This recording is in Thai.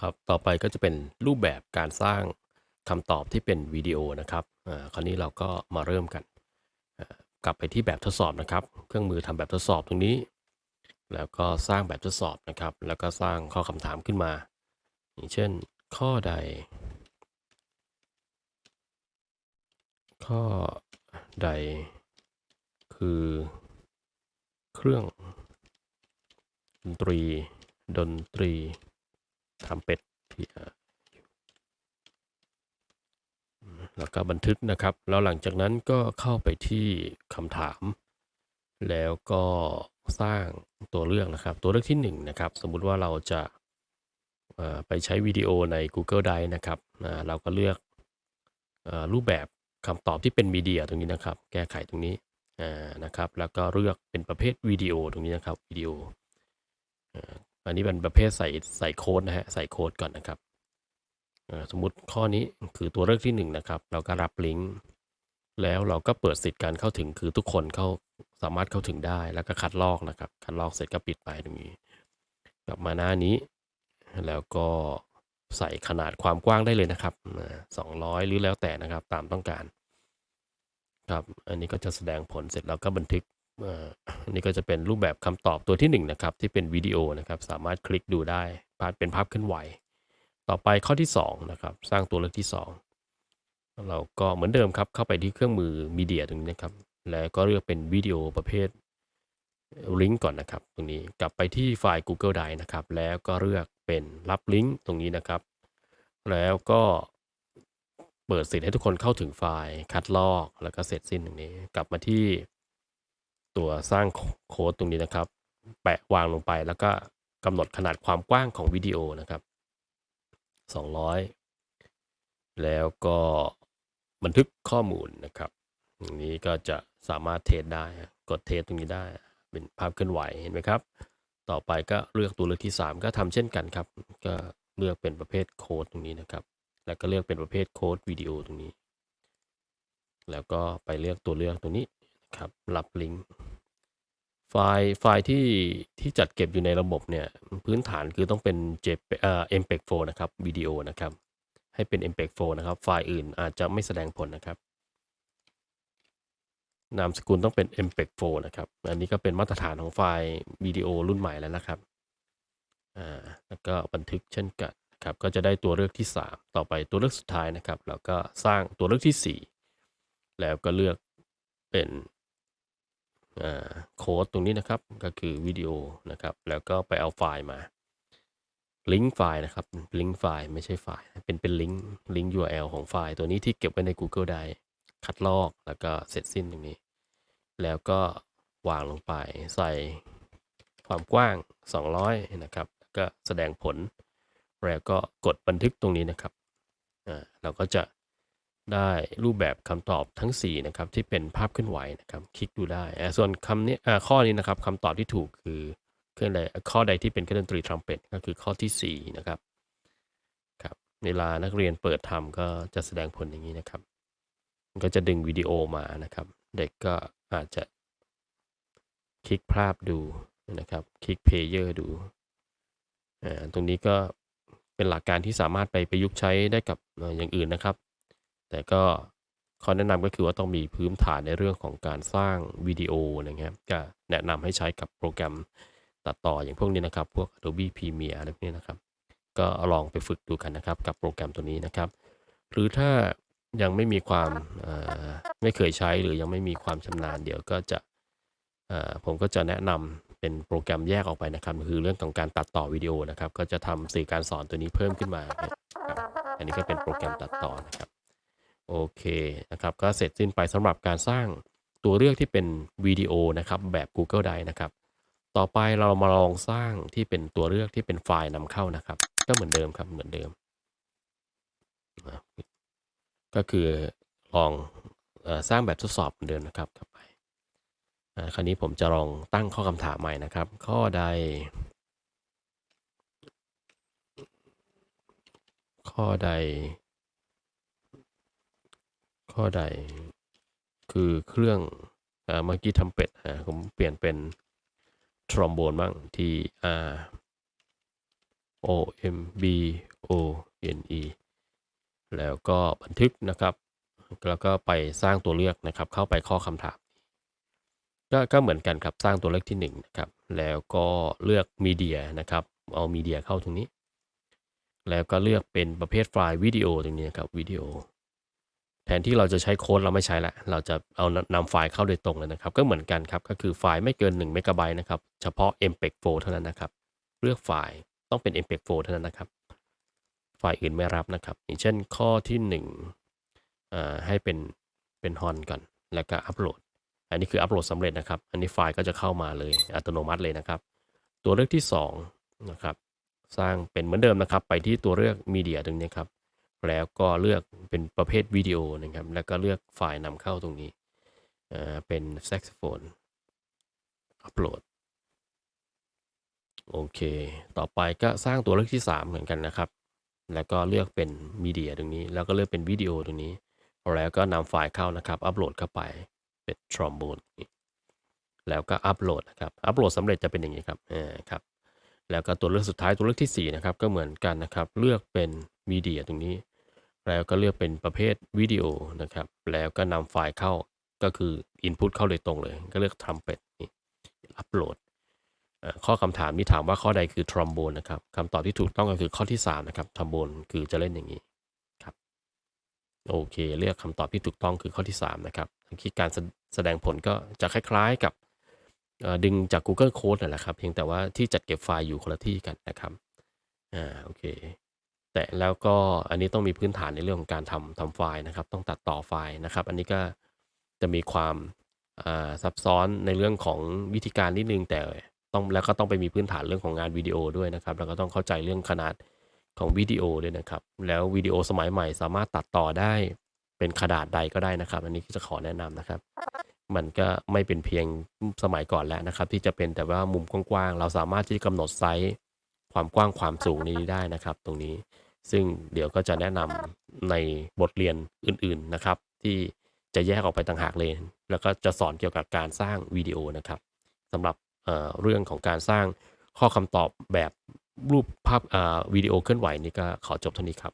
ครับต่อไปก็จะเป็นรูปแบบการสร้างคำตอบที่เป็นวิดีโอนะครับอ่าคราวนี้เราก็มาเริ่มกันอ่ากลับไปที่แบบทดสอบนะครับ เครื่องมือทำแบบทดสอบตรงนี้ แล้วก็สร้างแบบทดสอบนะครับ แล้วก็สร้างข้อคำถามขึ้นมา อย่างเช่น ข้อใด ข้อใด คือ เครื่อง ดนตรี ดนตรี ทำเป็ดที่อ่แล้วก็บันทึกนะครับ แล้วหลังจากนั้นก็เข้าไปที่คำถาม แล้วก็สร้างตัวเลือกนะครับ ตัวเลือกที่1นงนะครับ สมมุติว่าเราจะไปใช้วิดีโอใน Google Drive นะครับเราก็เลือกรูปแบบคำตอบที่เป็นมีเดียตรงนี้นะครับ แก้ไขตรงนี้นะครับ แล้วก็เลือกเป็นประเภทวิดีโอตรงนี้นะครับวิดีโอ อันนี้เป็นประเภทใส่ใส่โค้ดนะฮะใส่โค้ดก่อนนะครับสมมุติข้อนี้คือตัวเลือกที่1นงนะครับ เราก็รับลิงก์แล้วเราก็เปิดสิทธิ์การเข้าถึงคือทุกคนเข้าสามารถเข้าถึงได้แล้วก็คัดลอกนะครับ คัดลอกเสร็จก็ปิดไปตรงนี้ กลับมาหน้านี้ แล้วก็ใส่ขนาดความกว้างได้เลยนะครับสองร้อยหรือแล้วแต่นะครับตามต้องการ ครับ อันนี้ก็จะแสดงผลเสร็จแล้วก็บันทึก นนี้ก็จะเป็นรูปแบบคำตอบตัวที่1นงนะครับที่เป็นวิดีโอนะครับสามารถคลิกดูได้ภาพเป็นภาพเคลื่อนไหว ต่อไปข้อที่2นะครับสร้างตัวเลือกที่ 2 เราก็เหมือนเดิมครับเข้าไปที่เครื่องมือมีเดียตรงนี้นะครับแล้วก็เลือกเป็นวิดีโอประเภทลิงก์ก่อนนะครับ ตรงนี้กลับไปที่ไฟล์ Google Drive นะครับ แล้วก็เลือกเป็นรับลิงก์ตรงนี้นะครับ แล้วก็เปิดสิทธิ์ให้ทุกคนเข้าถึงไฟล์ คัดลอกแล้วก็เสร็จสิ้นตรงนี้ กลับมาที่ ตัวสร้างโค้ดตรงนี้นะครับ แปะวางลงไปแล้วก็กำหนดขนาดความกว้างของวิดีโอนะครับ 200 แล้วก็บันทึกข้อมูลนะครับอย่างนี้ก็จะสามารถเทสได้ กดเทสตรงนี้ได้ เป็นภาพเคลื่อนไหวเห็นไหมครับ ต่อไปก็เลือกตัวเลือกที่ 3 ก็ทำเช่นกันครับ ก็เลือกเป็นประเภทโค้ดตรงนี้นะครับ แล้วก็เลือกเป็นประเภทโค้ดวิดีโอตรงนี้ แล้วก็ไปเลือกตัวเลือกตัวนี้นะครับรับลิงก์ ไฟล์ไฟล์ที่ที่จัดเก็บอยู่ในระบบเนี่ยพื้นฐานคือต้องเป็น JP เอ่อ MPEG 4นะครับวิดีโอนะครับ ให้เป็น MPEG 4นะครับ ไฟล์อื่นอาจจะไม่แสดงผลนะครับ นามสกุลต้องเป็น MPEG 4นะครับ อันนี้ก็เป็นมาตรฐานของไฟล์วิดีโอรุ่นใหม่แล้วนะครับอ่าแล้วก็บันทึกเช่นกันครับก็จะได้ตัวเลือกที่ 3 ต่อไปตัวเลือกสุดท้ายนะครับแล้วก็สร้างตัวเลือกที่ 4 แล้วก็เลือกเป็น โค้ดตรงนี้นะครับก็คือวิดีโอนะครับ แล้วก็ไปเอาไฟล์มาลิงก์ไฟล์นะครับลิงก์ไฟล์ไม่ใช่ไฟล์ เป็นเป็นลิงก์ลิงก์ URL ของไฟล์ตัวนี้ที่เก็บไว้ใน Google Drive คัดลอกแล้วก็เสร็จสิ้นตรงนี้ แล้วก็วางลงไปใส่ความกว้าง 200 นะครับแล้วก็แสดงผล แล้วก็กดบันทึกตรงนี้นะครับอ่าเราก็จะ ได้รูปแบบคำตอบทั้ง4นะครับที่เป็นภาพเคลื่อนไหวนะครับคลิกดูได้ ส่วนคำนี้ข้อนี้นะครับคำตอบที่ถูกคือเครื่องใดข้อใดที่เป็นเครื่องดนตรีทรัมเป็ตก็คือข้อที่4นะครับครับเวลานักเรียนเปิดทำก็จะแสดงผลอย่างนี้นะครับ มันก็จะดึงวิดีโอมานะครับ เด็กก็อาจจะคลิกภาพดูนะครับคลิกเพลเยอร์ดูตรงนี้ก็เป็นหลักการที่สามารถไปประยุกต์ใช้ได้กับอย่างอื่นนะครับ แต่ก็ข้อแนะนำก็คือว่าต้องมีพื้นฐานในเรื่องของการสร้างวิดีโอนะครับก็แนะนำให้ใช้กับโปรแกรมตัดต่ออย่างพวกนี้นะครับ พวก Adobe Premiere อะไรพวกนี้นะครับ ก็ลองไปฝึกดูกันนะครับกับโปรแกรมตัวนี้นะครับ หรือถ้ายังไม่มีความไม่เคยใช้หรือยังไม่มีความชำนาญเดี๋ยวก็จะผมก็จะแนะนำเป็นโปรแกรมแยกออกไปนะครับ คือเรื่องของการตัดต่อวิดีโอนะครับ ก็จะทำสื่อการสอนตัวนี้เพิ่มขึ้นมา อันนี้ก็เป็นโปรแกรมตัดต่อนะครับ โอเคนะครับก็เสร็จสิ้นไปสำหรับการสร้างตัวเลือกที่เป็นวิดีโอนะครับแบบ Google Drive นะครับ ต่อไปเรามาลองสร้างที่เป็นตัวเลือกที่เป็นไฟล์นำเข้านะครับ ก็เหมือนเดิมครับเหมือนเดิม ก็คือลองสร้างแบบทดสอบเหมือนเดิมนะครับต่อไปคราวนี้ผมจะลองตั้งข้อคำถามใหม่นะครับ ข้อใด ข้อใด ข้อใด คือเครื่องเมื่อกี้ทำเป็ดอ่าผมเปลี่ยนเป็นทรอมโบนบ้าง T R O M B O N E แล้วก็บันทึกนะครับ แล้วก็ไปสร้างตัวเลือกนะครับ เข้าไปข้อคำถามก็ก็เหมือนกันครับสร้างตัวเลือกที่1นงนะครับแล้วก็เลือกมีเดียนะครับ เอามีเดียเข้าตรงนี้ แล้วก็เลือกเป็นประเภทไฟล์วิดีโอตรงนี้ครับวิดีโอ แทนที่เราจะใช้โค้ดเราไม่ใช้ละ เราจะเอานำไฟล์เข้าโดยตรงเลยนะครับ ก็เหมือนกันครับ ก็คือไฟล์ไม่เกิน1เมกะไบต์นะครับ เฉพาะ MPEG 4เท่านั้นนะครับ เลือกไฟล์ต้องเป็น MPEG 4เท่านั้นนะครับ ไฟล์อื่นไม่รับนะครับ อย่างเช่นข้อที่1อ่าให้เป็นเป็นฮอนก่อน แล้วก็อัปโหลด อันนี้คืออัปโหลดสำเร็จนะครับ อันนี้ไฟล์ก็จะเข้ามาเลยอัตโนมัติเลยนะครับ ตัวเลือกที่2นะครับ สร้างเป็นเหมือนเดิมนะครับ ไปที่ตัวเลือกมีเดียตรงนี้ครับ แล้วก็เลือกเป็นประเภทวิดีโอนะครับ แล้วก็เลือกไฟล์นำเข้าตรงนี้เป็น saxophone อัปโหลดโอเค ต่อไปก็สร้างตัวเลือกที่ 3 เหมือนกันนะครับ แล้วก็เลือกเป็นมีเดียตรงนี้ แล้วก็เลือกเป็นวิดีโอตรงนี้ แล้วก็นำไฟล์เข้านะครับ อัปโหลดเข้าไป เป็นทรอมโบนแล้วก็อัปโหลดนะครับ อัปโหลดสำเร็จจะเป็นอย่างนี้ครับอ่าครับ แล้วก็ตัวเลือกสุดท้ายตัวเลือกที่ 4 นะครับ ก็เหมือนกันนะครับ เลือกเป็นมีเดียตรงนี้ แล้วก็เลือกเป็นประเภทวิดีโอนะครับ แล้วก็นำไฟล์เข้าก็คือ Input เข้าโดยตรงเลย ก็เลือก Trumpet นี่อัปโหลดข้อคำถามนี้ถามว่าข้อใดคือทรอมโบนนะครับคำตอบที่ถูกต้องก็คือข้อที่ 3 นะครับทรอมโบนคือจะเล่นอย่างนี้ครับโอเค เลือกคำตอบที่ถูกต้องคือข้อที่ 3 นะครับคิดการแสดงผลก็จะคล้ายๆกับดึงจาก Google Code นั่นแหละครับ เพียงแต่ว่าที่จัดเก็บไฟล์อยู่คนละที่กันนะครับ อ่า โอเค แต่แล้วก็อันนี้ต้องมีพื้นฐานในเรื่องของการทำทำไฟล์นะครับ ต้องตัดต่อไฟล์นะครับ อันนี้ก็จะมีความซับซ้อนในเรื่องของวิธีการนิดนึงแต่ต้องแล้วก็ต้องไปมีพื้นฐานเรื่องของงานวิดีโอด้วยนะครับ แล้วก็ต้องเข้าใจเรื่องขนาดของวิดีโอด้วยนะครับ แล้ววิดีโอสมัยใหม่สามารถตัดต่อได้เป็นขนาดใดก็ได้นะครับ อันนี้จะขอแนะนำนะครับ มันก็ไม่เป็นเพียงสมัยก่อนแล้วนะครับ ที่จะเป็นแต่ว่ามุมกว้างๆเราสามารถที่จะกำหนดไซส์ความกว้างความสูงนี้ได้นะครับ ตรงนี้ ซึ่งเดี๋ยวก็จะแนะนำในบทเรียนอื่นๆนะครับ ที่จะแยกออกไปต่างหากเลย แล้วก็จะสอนเกี่ยวกับการสร้างวิดีโอนะครับสำหรับเรื่องของการสร้างข้อคำตอบแบบรูปภาพวิดีโอเคลื่อนไหวนี่ก็ขอจบเท่านี้ครับ